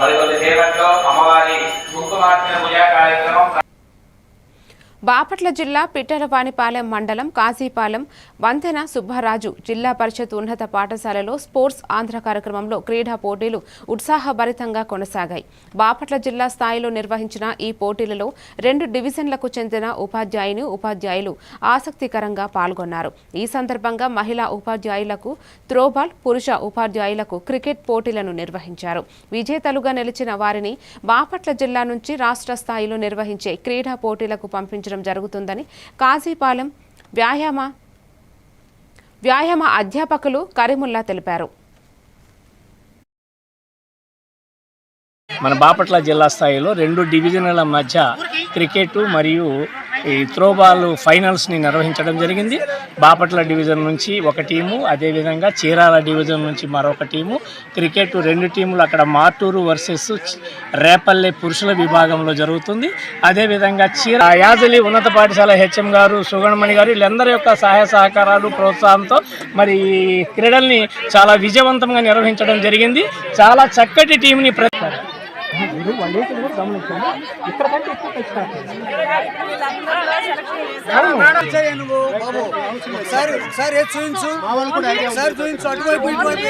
మరికొద్ది సేపట్లో అమ్మవారి కుంకుమార్చన పూజా కార్యక్రమం బాపట్ల జిల్లా పిట్టలవానిపాలెం మండలం కాశీపాలెం వంతెన సుబ్బారాజు జిల్లా పరిషత్ ఉన్నత పాఠశాలలో స్పోర్ట్స్ ఆంధ్ర కార్యక్రమంలో క్రీడా పోటీలు ఉత్సాహభరితంగా కొనసాగాయి. బాపట్ల జిల్లా స్థాయిలో నిర్వహించిన ఈ పోటీలలో రెండు డివిజన్లకు చెందిన ఉపాధ్యాయుని ఉపాధ్యాయులు ఆసక్తికరంగా పాల్గొన్నారు. ఈ సందర్భంగా మహిళా ఉపాధ్యాయులకు త్రోబాల్ పురుష ఉపాధ్యాయులకు క్రికెట్ పోటీలను నిర్వహించారు. విజేతలుగా నిలిచిన వారిని బాపట్ల జిల్లా నుంచి రాష్ట్ర స్థాయిలో నిర్వహించే క్రీడా పోటీలకు నిర్వహించడం జరుగుతుందని కాజీపాలెం వ్యాయామ వ్యాయామ అధ్యాపకులు కరీముల్లా తెలిపారు. మన బాపట్ల జిల్లా స్థాయిలో రెండు డివిజన్ల మధ్య క్రికెట్ మరియు ఈ త్రోబాల్ ఫైనల్స్ని నిర్వహించడం జరిగింది. బాపట్ల డివిజన్ నుంచి ఒక టీము అదేవిధంగా చీరాల డివిజన్ నుంచి మరొక టీము. క్రికెట్ రెండు టీములు అక్కడ మార్టూరు వర్సెస్ రేపల్లె పురుషుల విభాగంలో జరుగుతుంది. అదేవిధంగా చీర యాజలి ఉన్నత పాఠశాల హెచ్ఎం గారు సుగణమణి గారు వీళ్ళందరి యొక్క సహాయ సహకారాలు ప్రోత్సాహంతో మరి ఈ క్రీడల్ని చాలా విజయవంతంగా నిర్వహించడం జరిగింది. చాలా చక్కటి టీంని ప్ర మీరు వాళ్ళు వేసేది కూడా గమనించండి. ఇక్కడ కంటే ఎక్కువ టచ్ సార్ సార్ ఏది చూపించు సార్ చూపించు అటువైపు ఇటువైపు.